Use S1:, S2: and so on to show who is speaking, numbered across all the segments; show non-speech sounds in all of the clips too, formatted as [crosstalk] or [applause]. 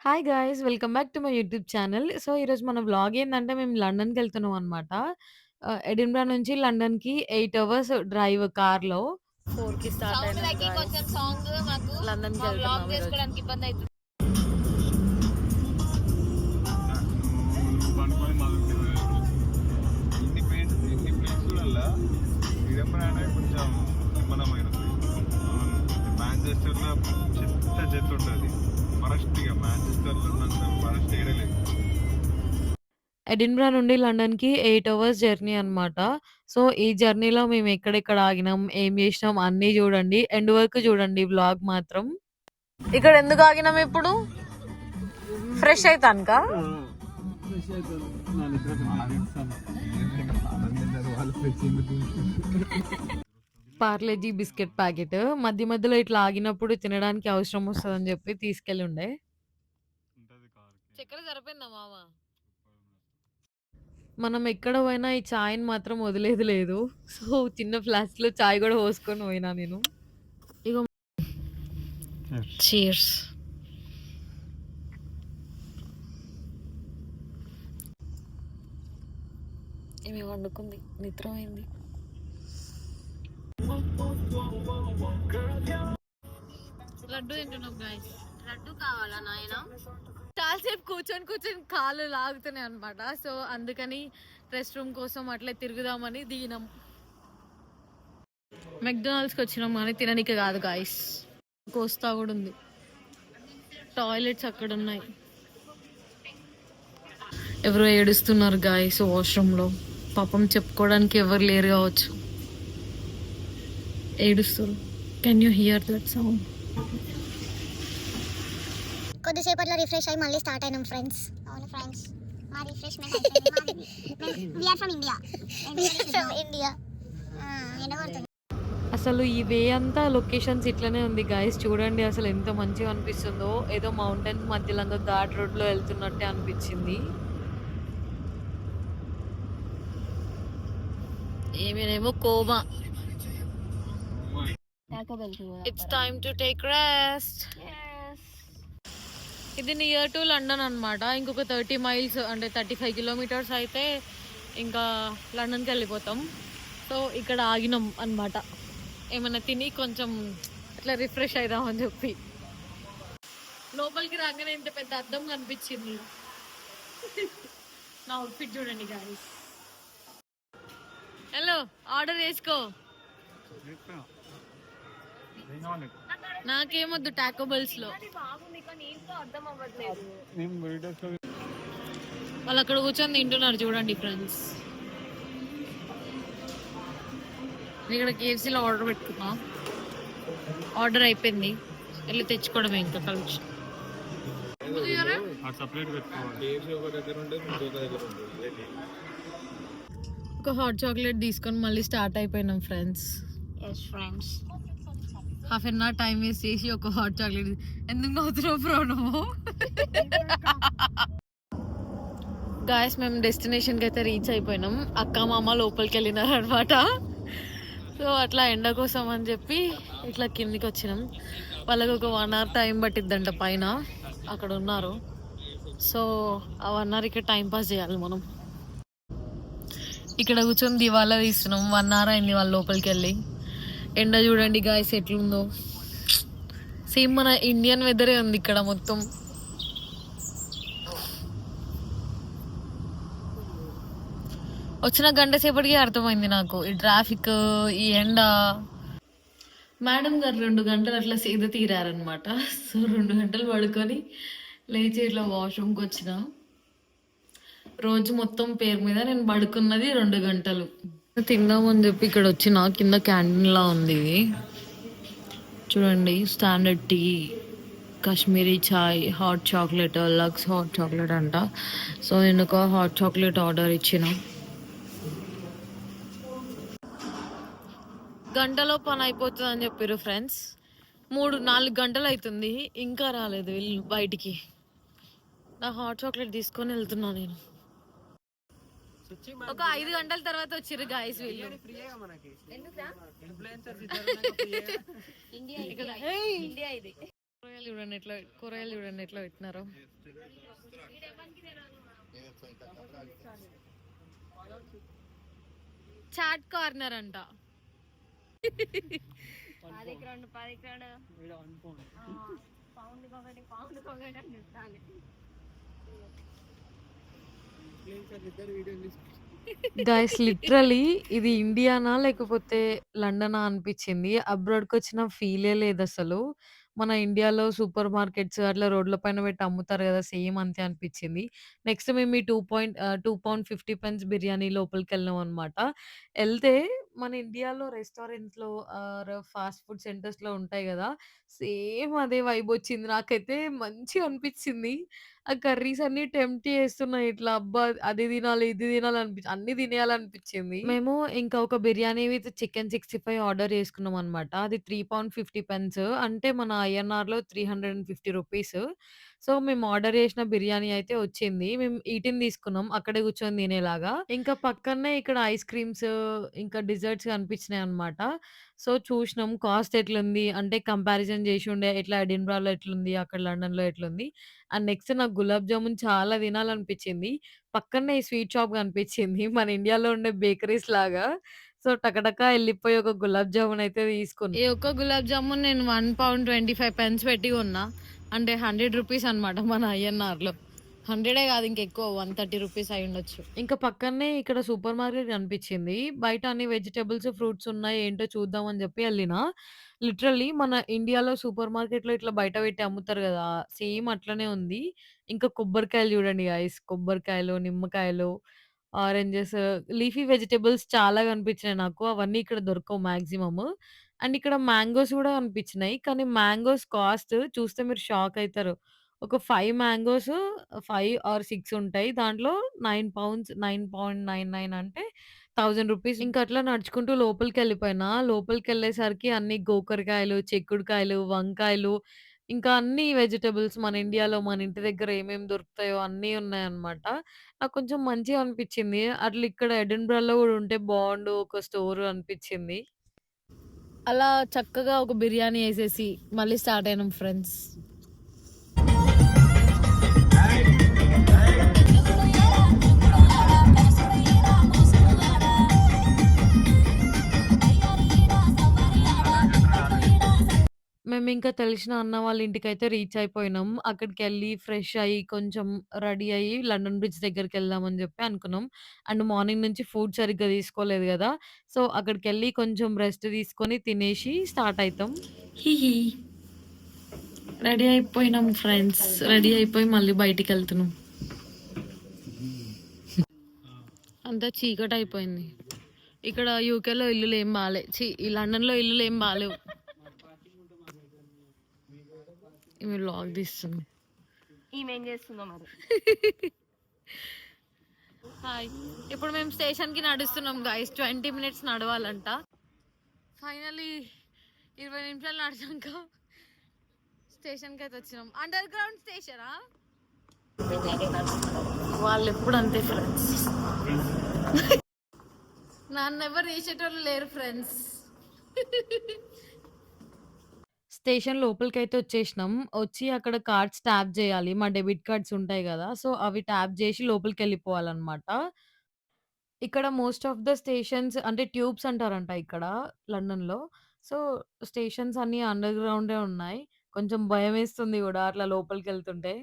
S1: Hi guys! Welcome back to my YouTube channel. So, ఈరోజు మన vlog ఏందంటే మేము లండన్‌కెళ్తున్నాం అనమాట. ఆహ్, ఎడిన్‌బరా నుంచి లండన్‌కి 8 అవర్స్ డ్రైవ్ కార్‌లో. 4కి స్టార్ట్
S2: సౌండ్
S1: అయినాం
S2: తగ్గి
S1: గైస్.
S2: కొంచెం సాంగ్ మాకు
S1: లండన్‌కి
S2: మా
S1: వెళ్తున్నాం
S2: వ్లాగ్
S1: ఈరోజు.
S2: చేసుకోవడానికి ఇబ్బంది అవుతుంది
S3: పనుకొని మొదలుపెట్టారు. ఇన్ని ప్లేస్ ఇన్ని ప్లేసులల్లో విడంబరానే కొంచెం నిర్మలమైనది మాంచెస్టర్లో చెత్త చెత్త ఉంటుంది వరస్ట్ ఇక మాంచెస్టర్లో ఉన్నంత వరస్ట్ ఏడలేదు
S1: ఎడిన్‌బరా నుండి లండన్‌కి 8 అవర్స్ జర్నీ అనమాట. సో, ఈ జర్నీలో మేము ఎక్కడెక్కడ ఆగినాం, ఏం చేసినాం అన్నీ చూడండి. ఎండ్ వరకు చూడండి వ్లాగ్ మాత్రం. ఇక్కడ ఎందుకు ఆగినాం ఇప్పుడు? Fresh అయితానుకా? Parle G biscuit packet. మధ్య మధ్యలో ఇట్లా ఆగినప్పుడు తినడానికి అవసరం వస్తదని చెప్పి తీసుకెళ్ళి ఉండే.
S2: చక్కెర సరిపోయిందా మామ
S1: మనం ఎక్కడ పోయినా ఈ చాయ్‌ని మాత్రం వదిలేది లేదు. సో, చిన్న ఫ్లాస్క్‌లో చాయ్ గూడా పోసుకొని పోయినా నేను. ఇగో చీర్స్. వండుకుంది. నిద్రపోయింది. లడ్డు తింటున్నాం గాయస్
S2: లడ్డు కావాలా నాయన?
S1: చాలాసేపు కూర్చొని కూర్చొని కాళ్ళు లాగుతున్నాయి అనమాట సో అందుకని రెస్ట్ రూమ్ కోసం అట్లే తిరుగుదామని దిగినాం మెక్డొనాల్డ్స్కి వచ్చినాం కానీ తిననీకి కాదు గాయస్ కోస్తా కూడా ఉంది. టాయిలెట్స్ అక్కడ ఉన్నాయి. ఎవరో ఏడుస్తున్నారు గాయస్ వాష్రూమ్లో పాపం చెప్పుకోవడానికి ఎవరు లేరు కావచ్చు. ఏడుస్తారు. Can you hear that sound
S4: కొద్దిసేపట్లో రిఫ్రెష్ అయ్యి మళ్ళీ స్టార్ట్ అయినాం ఫ్రెండ్స్ అవును ఫ్రెండ్స్ మా refreshment we are from India from India
S1: అసలు ఈ వే అంతా లొకేషన్స్ ఇట్లనే ఉంది గాయస్ చూడండి అసలు ఎంత మంచిగా అనిపిస్తుందో. ఏదో మౌంటైన్స్ మధ్యలో ఘాట్ రోడ్లో వెళ్తున్నట్టే అనిపించింది. ఏమేనేమో coma. It's time to take rest ఇది నియర్ టు లండన్ అన్నమాట. ఇంకొక థర్టీ మైల్స్ అంటే థర్టీ ఫైవ్ కిలోమీటర్స్ అయితే ఇంకా లండన్కి వెళ్ళిపోతాం. సో ఇక్కడ ఆగినాం అన్నమాట. ఏమైనా తిని కొంచెం అట్లా రిఫ్రెష్ అయిదామని చెప్పి. లోపలికి రాగానే ఇంత పెద్ద అద్దం కనిపించింది. నా అవుట్ఫిట్ చూడండి గాయస్ హలో ఆర్డర్ చేసుకో నాకేమొద్దు
S3: టాకోబల్స్లో.
S1: వాళ్ళు అక్కడ కూర్చొని తింటున్నారు చూడండి ఫ్రెండ్స్ ఇక్కడ కేఎఫ్సీలో ఆర్డర్ పెట్టుకున్నా. ఆర్డర్ అయిపోయింది. వెళ్ళి తెచ్చుకోవడమే ఇంకా కలిసి
S3: అది సపరేట్ పెట్టుకోవాలి. ఒక
S1: హాట్ చాక్లెట్ తీసుకొని మళ్ళీ స్టార్ట్ అయిపోయినాం friends
S2: friends
S1: half an hour time waste చేసి ఒక హాట్ చాక్లెట్ ఎందుకు నవ్వుతున్నావు బ్రో నువ్వు? గాయస్ మేము డెస్టినేషన్కి అయితే రీచ్ అయిపోయినాం. అక్క మామ లోపలికి వెళ్ళినారు అనమాట సో అట్లా ఎండ కోసం అని చెప్పి ఇట్లా కిందికి వచ్చినాం. వాళ్ళకి ఒక వన్ అవర్ టైం పట్టిద్దంట పైన. అక్కడ ఉన్నారు. సో ఆ వన్ అవర్ ఇక్కడ టైం పాస్ చేయాలి మనం. ఇక్కడ కూర్చొని దివాలా తీస్తున్నాం. వన్ అవర్ అయింది వాళ్ళ లోపలికి వెళ్ళి. ఎండ చూడండి గాయస్ ఎట్లుందో. సేమ్ మన ఇండియన్ వెదరే ఉంది ఇక్కడ మొత్తం. వచ్చిన గంట సేపటికి అర్థమైంది నాకు ఈ ట్రాఫిక్ ఈ ఎండ. మేడం గారు రెండు గంటలు అట్లా సేద తీరారనమాట సో రెండు గంటలు పడుకొని లేచి ఇట్లా వాష్రూమ్కి వచ్చిన రోజు మొత్తం పేరు మీద నేను పడుకున్నది రెండు గంటలు. తిందామని చెప్పి ఇక్కడ వచ్చిన కింద క్యాంటీన్ లా ఉంది. ఇది చూడండి standard tea Kashmiri chai hot chocolate luxe hot chocolate అంట. సో నేను ఒక హాట్ చాక్లెట్ ఆర్డర్ ఇచ్చిన. గంటలో పని అయిపోతుంది అని చెప్పారు ఫ్రెండ్స్ మూడు నాలుగు గంటలు అవుతుంది ఇంకా రాలేదు వీళ్ళు బయటికి. నా హాట్ చాక్లెట్ తీసుకొని వెళ్తున్నా నేను. ఒక ఐదు గంటల తర్వాత వచ్చిర్రు గాయస్ వీళ్ళు.
S2: ఇండియా
S1: ఇక్కడ
S2: ఇండియా ఇది
S5: కూరగాయలు చూడండి ఎట్లా కూరగాయలు చూడండి ఎట్లా పెట్టినారో. చాట్ కార్నర్ అంట.
S1: పౌండ్ ఒకటి పౌండ్ ఒకటి అని చెప్తాను
S5: గైస్ లిటరలీ ఇది ఇండియానా లేకపోతే లండనా అనిపించింది. అబ్రాడ్కి వచ్చిన ఫీలే లేదు అసలు. మన ఇండియాలో సూపర్ మార్కెట్స్ అట్లా రోడ్ల పైన పెట్టి అమ్ముతారు కదా సేమ్ అంతే అనిపించింది. నెక్స్ట్ మేము ఈ two point two pound fifty pence biryani లోపలికి వెళ్ళాం అనమాట వెళ్తే మన ఇండియాలో రెస్టారెంట్స్లో ఫాస్ట్ ఫుడ్ సెంటర్స్లో ఉంటాయి కదా సేమ్ అదే వైబ్ వచ్చింది నాకైతే మంచిగా అనిపించింది ఆ కర్రీస్ అన్నీ టెంప్ట్ చేస్తున్నాయి ఇట్లా అబ్బా! అది తినాలి, ఇది తినాలి అనిపించి అన్నీ తినేయాలనిపించింది. మేము ఇంకా ఒక బిర్యానీ విత్ చికెన్ 65 ఆర్డర్ చేసుకున్నాం అనమాట అది 3 పౌండ్ 50 పెన్స్ అంటే మన ఐఎన్ఆర్‌లో 350 రూపీస్. సో, మేము ఆర్డర్ చేసిన బిర్యానీ అయితే వచ్చింది. మేము ఈటిన్ తీసుకున్నాం. అక్కడే కూర్చొని తినేలాగా. ఇంకా పక్కనే ఇక్కడ ఐస్ క్రీమ్స్ ఇంకా డిజర్ట్స్ కనిపించినాయన్నమాట. సో, చూసినాం కాస్ట్ ఎట్లుంది అంటే కంపారిజన్ చేసి ఉండే ఎట్లా ఎడిన్‌బరాలో ఎట్లుంది, అక్కడ లండన్‌లో ఎట్లుంది. అండ్ నెక్స్ట్ నాకు గులాబ్ జామున్ చాలా తినాలనిపించింది. పక్కనే ఈ స్వీట్ షాప్ కనిపించింది. మన ఇండియాలో ఉండే బేకరీస్ లాగా. సో, టకటక ఎళ్ళిపోయి ఒక గులాబ్ జామున్ అయితే తీసుకున్నా. ఈ ఒక్క గులాబ్ జామున్ నేను 1 పౌండ్ 25 పెన్స్ పెట్టి కొన్నా. అంటే 100 రూపీస్ అన్నమాట మన ఐఎన్ఆర్‌లో. 100ఏ కాదు ఇంకెక్కువ 130 రూపీస్ అయి ఉండొచ్చు ఇంకా పక్కనే ఇక్కడ సూపర్ మార్కెట్ కనిపించింది. బయట అన్ని వెజిటేబుల్స్ ఫ్రూట్స్ ఉన్నాయి. ఏంటో చూద్దాం అని చెప్పి వెళ్ళిన లిటరల్లీ మన ఇండియాలో సూపర్ మార్కెట్‌లో ఇట్లా బయట పెట్టి అమ్ముతారు కదా! సేమ్ అట్లనే ఉంది. ఇంకా కొబ్బరికాయలు చూడండి ఐస్ కొబ్బరికాయలు, నిమ్మకాయలు, ఆరెంజెస్, లీఫీ వెజిటేబుల్స్ చాలా కనిపించినాయి నాకు. అవన్నీ ఇక్కడ దొరకవు మాక్సిమమ్. అండ్ ఇక్కడ మ్యాంగోస్ కూడా అనిపించినాయి కానీ మ్యాంగోస్ కాస్ట్ చూస్తే మీరు షాక్ అయితారు. ఒక 5 మ్యాంగోస్ 5 ఆర్ 6 ఉంటాయి. దాంట్లో నైన్ పౌండ్స్ 9.99 అంటే 1000 రూపీస్. ఇంకా అట్లా నడుచుకుంటూ లోపలికెళ్ళిపోయినా. లోపలికెళ్ళేసరికి అన్ని గోకరకాయలు, చిక్కుడుకాయలు, వంకాయలు ఇంకా అన్ని వెజిటబుల్స్ మన ఇండియాలో మన ఇంటి దగ్గర ఏమేమి దొరుకుతాయో అన్నీ ఉన్నాయన్నమాట. నాకు కొంచెం మంచిగా అనిపించింది. అట్లా ఇక్కడ ఎడిన్‌బరాలో కూడా ఉంటే బావుండు ఒక స్టోర్ అనిపించింది. అలా చక్కగా ఒక బిర్యానీ వేసేసి మళ్ళీ స్టార్ట్ అయినాం ఫ్రెండ్స్. మేమింకా తెలిసిన అన్న వాళ్ళ ఇంటికైతే రీచ్ అయిపోయినాం. అక్కడికెళ్ళి ఫ్రెష్ అయ్యి, కొంచెం రెడీ అయ్యి లండన్ బ్రిడ్జ్ దగ్గరికెళ్దామని చెప్పి అనుకున్నాం. అండ్ మార్నింగ్ నుంచి ఫుడ్ సరిగ్గా తీసుకోలేదు గదా! సో, అక్కడికెళ్ళి కొంచెం రెస్ట్ తీసుకొని తినేసి స్టార్ట్ అయితాం. హిహి. రెడీ అయిపోయినాం ఫ్రెండ్స్. రెడీ అయిపోయి మళ్ళీ బయటికెళ్తున్నాం. అంతా చీకటి అయిపోయింది. ఇక్కడ యూకేలో ఇల్లులు ఏం బాలే. ఛీ! ఈ లండన్‌లో ఇల్లులు ఏం బాలేవు. ఈమె వ్లాగ్ తీస్తుంది.
S1: ఈమె ఏం చేస్తుందో మరి [laughs]
S5: హాయ్. ఇప్పుడు మేము స్టేషన్‌కి నడుస్తున్నాం గైస్. 20 మినిట్స్ నడవాలంట. ఫైనల్లీ 20 నిమిషాలు నడిచాక స్టేషన్‌కి అయితే వచ్చినాం. అండర్ గ్రౌండ్ స్టేషనా? వాళ్ళు ఎప్పుడు అంతే ఫ్రెండ్స్. [laughs] నన్ను ఎవరు తీసేటోళ్ళు లేరు ఫ్రెండ్స్. [laughs] స్టేషన్ లోపలికైతే వచ్చేసినాం. వచ్చి అక్కడ కార్డ్స్ ట్యాప్ చేయాలి. మా డెబిట్ కార్డ్స్ ఉంటాయి గదా! సో, అవి ట్యాప్ చేసి లోపలికెళ్ళిపోవాలన్నమాట. ఇక్కడ మోస్ట్ ఆఫ్ ద స్టేషన్స్ అంటే ట్యూబ్స్ అంటారంట ఇక్కడ లండన్‌లో. సో, స్టేషన్స్ అన్నీ అండర్ గ్రౌండే ఉన్నాయి. కొంచెం భయమేస్తుంది గూడా అట్లా లోపలికెళ్తుంటే.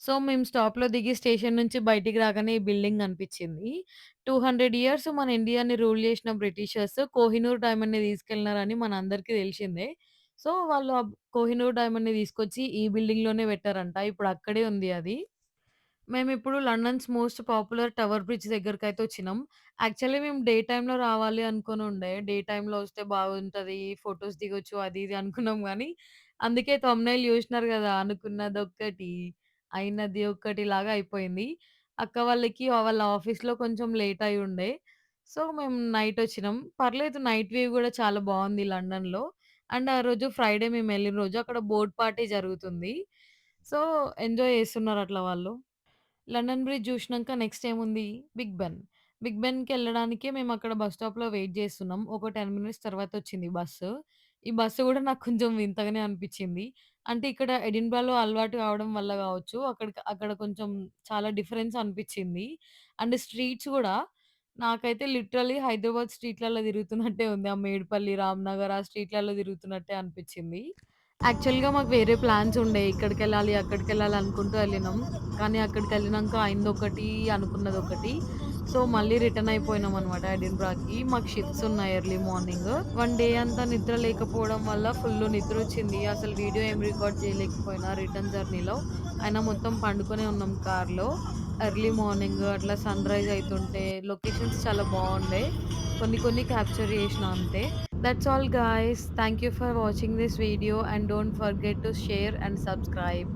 S5: సో, మేము స్టాప్‌లో దిగి స్టేషన్ నుంచి బయటికి రాగానే ఈ బిల్డింగ్ కనిపించింది. 200 ఇయర్స్ మన ఇండియాని రూల్ చేసిన బ్రిటిషర్స్ కోహినూర్ డైమండ్‌ని తీసుకెళ్ళినారని మనందరికీ తెలిసిందే. సో, వాళ్ళు ఆ కోహినూర్ డైమండ్‌ని తీసుకొచ్చి ఈ బిల్డింగ్‌లోనే పెట్టారంట. ఇప్పుడు అక్కడే ఉంది అది. మేమిప్పుడు London's most popular Tower Bridge దగ్గరకైతే వచ్చినాం. యాక్చువల్లీ మేము డే టైమ్‌లో రావాలి అనుకోనుండే. డే టైమ్‌లో వస్తే బాగుంటది. ఫోటోస్ దిగొచ్చు అది ఇది అనుకున్నాం గానీ, అందుకే థంబ్‌నెయిల్ చూసినారు గదా! అనుకున్నదొక్కటి, అయినది ఒక్కటిలాగా అయిపోయింది. అక్క వాళ్ళకి వాళ్ళ ఆఫీస్‌లో కొంచెం లేట్ అయి ఉండే. సో, మేము నైట్ వచ్చినాం. పర్లేదు నైట్ వ్యూ గూడా చాలా బావుంది లండన్‌లో. అండ్ ఆ రోజు ఫ్రైడే మేము వెళ్ళిన రోజు అక్కడ బోట్ పార్టీ జరుగుతుంది. సో, ఎంజాయ్ చేస్తున్నారు అట్లా వాళ్ళు. లండన్ బ్రిడ్జ్ చూసినంక నెక్స్ట్ ఏముంది? Big Ben. బిగ్ బెన్‌కెళ్ళడానికే మేము అక్కడ బస్ స్టాప్‌లో వెయిట్ చేస్తున్నాం. ఒక 10 మినిట్స్ తర్వాత వచ్చింది బస్సు. ఈ బస్సు గూడా నాకు కొంచెం వింతగానే అనిపిచ్చింది. అంటే ఇక్కడ ఎడిన్‌బరాలో అలవాటు కావడం వల్ల గావచ్చు, అక్కడికి అక్కడ కొంచెం చాలా డిఫరెన్స్ అనిపిచ్చింది. అండ్ స్ట్రీట్స్ గూడా నాకైతే లిటరల్లీ హైదరాబాద్ స్ట్రీట్‌లలో తిరుగుతున్నట్టే ఉంది. ఆ మేడ్పల్లి, రామ్‌నగర్ ఆ స్ట్రీట్‌లలో తిరుగుతున్నట్టే అనిపిచ్చింది. యాక్చువల్‌గా మాకు వేరే ప్లాన్స్ ఉండే. ఇక్కడికెళ్ళాలి, అక్కడికెళ్ళాలి అనుకుంటూ ఎళ్ళినాం. కానీ అక్కడికెళ్ళినంక అయిందొకటి, అనుకున్నదొకటి. సో, మళ్ళీ రిటర్న్ అయిపోయినామనమాట ఎడిన్‌బరాకి. మాకు షిఫ్ట్స్ ఉన్నాయి ఎర్లీ మార్నింగ్. వన్ డే అంతా నిద్ర లేకపోవడం వల్ల ఫుల్లు నిద్రొచ్చింది. అసలు వీడియో ఏం రికార్డ్ చేయలేకపోయినా రిటర్న్ జర్నీలో. అయినా మొత్తం పండుకొనే ఉన్నాం కార్‌లో. ఎర్లీ మార్నింగ్ అట్లా సన్‌రైజ్ అవుతుంటే లొకేషన్స్ చాలా బాగుండే కొన్ని కొన్ని క్యాప్చర్ చేసిన అంతే. That's all guys. Thank you for watching this video and don't forget to share and subscribe.